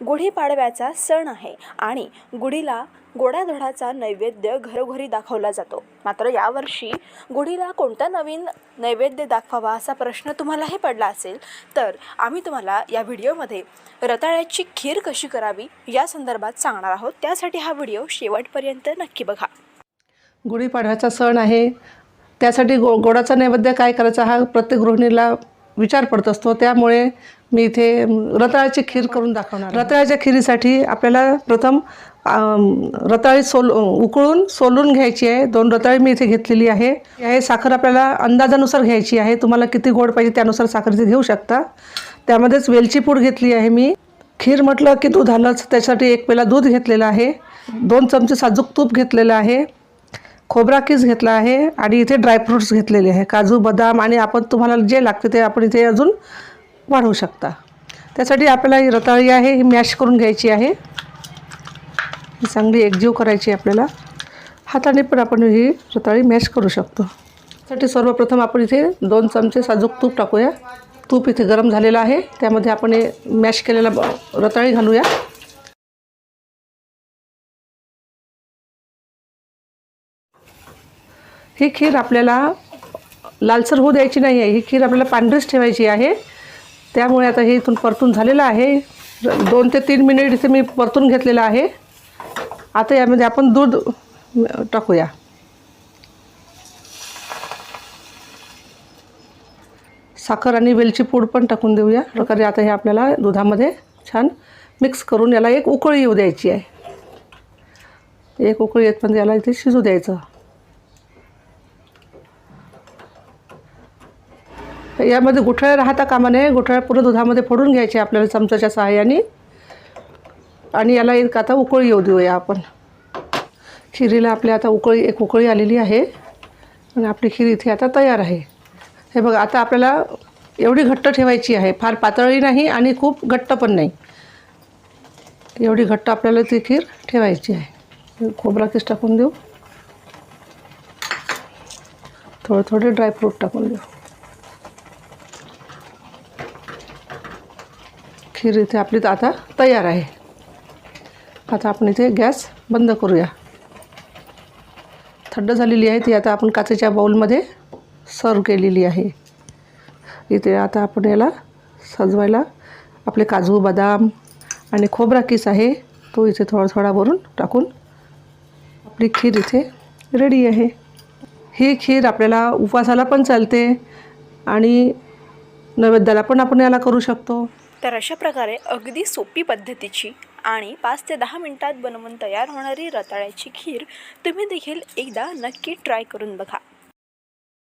गुढीपाडव्याचा सण आहे आणि गुढीला गोडाधोडाचा नैवेद्य घरोघरी दाखवला जातो. मात्र यावर्षी गुढीला कोणता नवीन नैवेद्य दाखवावा असा प्रश्न तुम्हालाही पडला असेल तर आम्ही तुम्हाला या व्हिडिओमध्ये रताळ्याची खीर कशी करावी या संदर्भात सांगणार आहोत. त्यासाठी हा व्हिडिओ शेवटपर्यंत नक्की बघा. गुढीपाडव्याचा सण आहे. त्यासाठी गो गोडाचा नैवेद्य काय करायचा हा प्रत्येक गृहिणीला विचार पडत असतो. त्यामुळे मी इथे रताळ्याची खीर करून दाखवणार रताळ्याच्या खीरीसाठी आपल्याला प्रथम रताळी सोल उकळून सोलून घ्यायची आहे. दोन रताळी मी इथे घेतलेली आहे. हे साखर आपल्याला अंदाजानुसार घ्यायची आहे. तुम्हाला किती गोड पाहिजे त्यानुसार साखर इथे घेऊ शकता. त्यामध्येच वेलची पूड घेतली आहे मी. खीर म्हटलं की दूध आलंच. त्यासाठी एक पेला दूध घेतलेलं आहे. दोन चमचे साजूक तूप घेतलेलं आहे. खोबरा किस घेतला आहे आणि इथे ड्रायफ्रूट्स घेतलेले आहे काजू बदाम आणि आपण तुम्हाला जे लागते ते आपण इथे अजून वाढवू शकता. त्यासाठी आपल्याला ही रताळी आहे ही मॅश करून घ्यायची आहे. ही चांगली एकजीव करायची आहे आपल्याला. हाताने पण आपण ही रताळी मॅश करू शकतो. त्यासाठी सर्वप्रथम आपण इथे दोन चमचे साजूक तूप टाकूया. तूप इथे गरम झालेलं आहे त्यामध्ये आपण हे मॅश केलेला ब- रताळी घालूया. ही खीर आपल्याला लालसर होऊ द्यायची नाही आहे. ही खीर आपल्याला पांढरीच ठेवायची आहे. त्यामुळे आता हे इथून परतून झालेलं आहे. दोन ते तीन मिनिट इथे मी परतून घेतलेलं आहे. आता यामध्ये आपण दूध टाकूया. साखर आणि वेलची पूड पण टाकून देऊया. प्रकारे आता हे आपल्याला दुधामध्ये छान मिक्स करून याला एक उकळी येऊ द्यायची आहे. एक उकळी येत पण याला इथे शिजू द्यायचं. यामध्ये गुठळ्या राहता कामा नये. गुठळ्या पूर्ण दुधामध्ये फोडून घ्यायचे आपल्याला चमचाच्या सहाय्याने. आणि याला एक आता उकळी येऊ देऊया आपण. खिरीला आपल्या आता उकळी एक उकळी आलेली आहे. आणि आपली खीर इथे आता तयार आहे. हे बघा आता आपल्याला एवढी घट्ट ठेवायची आहे. फार पातळी नाही आणि खूप घट्ट पण नाही. एवढी घट्ट आपल्याला ती खीर ठेवायची आहे. खोबरा किस टाकून देऊ. थोडे थोडे ड्रायफ्रूट टाकून देऊ. खीर इथे आपली आता तयार आहे. आता आपण इथे गॅस बंद करूया. थंड झालेली आहे ती आता आपण काचेच्या बाऊलमध्ये सर्व केलेली आहे. इथे आता आपण याला सजवायला आपले काजू बदाम आणि खोबरा किस आहे तो इथे थोडा थोडा भरून टाकून आपली खीर इथे रेडी आहे. ही खीर आपल्याला उपवासाला पण चालते आणि नैवेद्याला पण आपण याला करू शकतो. तर अशा प्रकारे अगदी सोपी पद्धतीची आणि पाच ते दहा मिनटात बनवून तयार होणारी रताळ्याची खीर तुम्ही देखील एकदा नक्की ट्राय करून बघा.